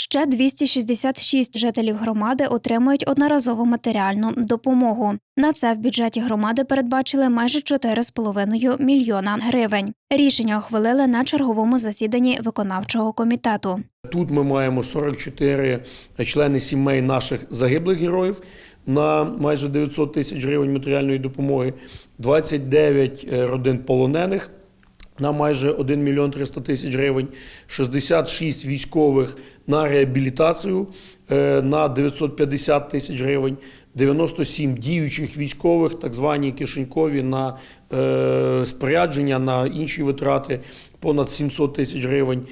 Ще 266 жителів громади отримують одноразову матеріальну допомогу. На це в бюджеті громади передбачили майже 4,5 мільйона гривень. Рішення ухвалили на черговому засіданні виконавчого комітету. Тут ми маємо 44 члени сімей наших загиблих героїв на майже 900 тисяч гривень матеріальної допомоги, 29 родин полонених на майже 1 мільйон 300 тисяч гривень, 66 військових на реабілітацію е, на 950 тисяч гривень, 97 діючих військових, так звані кишенькові на е, спорядження, на інші витрати понад 700 тисяч гривень,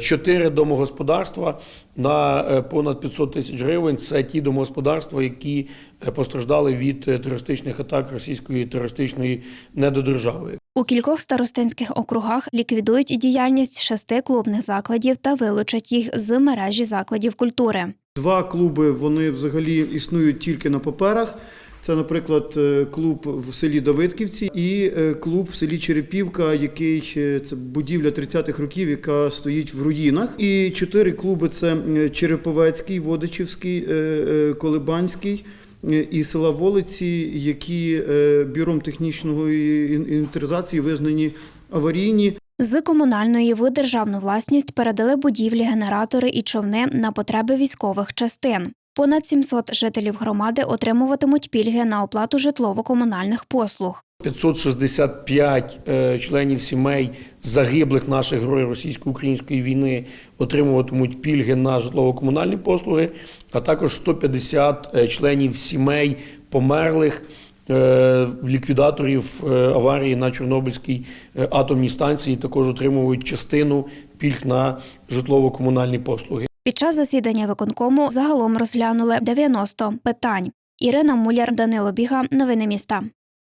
4 домогосподарства на е, понад 500 тисяч гривень. Це ті домогосподарства, які е, постраждали від е, терористичних атак російської терористичної недодержави. У кількох старостинських округах ліквідують діяльність шести клубних закладів та вилучать їх з мережі закладів культури. Два клуби вони взагалі існують тільки на паперах. Це, наприклад, е, клуб в селі Давидківці і е, клуб в селі Черепівка, який е, це будівля 30-х років, яка стоїть в руїнах. І чотири клуби: це Череповецький, Водичівський, Колибанський. Е, І села Волиці, які е, бюром технічної ін- інвентаризації визнані аварійні. З комунальної в державну власність передали будівлі, генератори і човни на потреби військових частин. Понад 700 жителів громади отримуватимуть пільги на оплату житлово-комунальних послуг. 565 е, членів сімей загиблих наших героїв російсько-української війни отримуватимуть пільги на житлово-комунальні послуги, а також 150 е, членів сімей померлих е, ліквідаторів аварії на Чорнобильській атомній станції також отримують частину пільг на житлово-комунальні послуги. Під час засідання виконкому загалом розглянули 90 питань. Ірина Муляр, Данило Біга. Новини міста.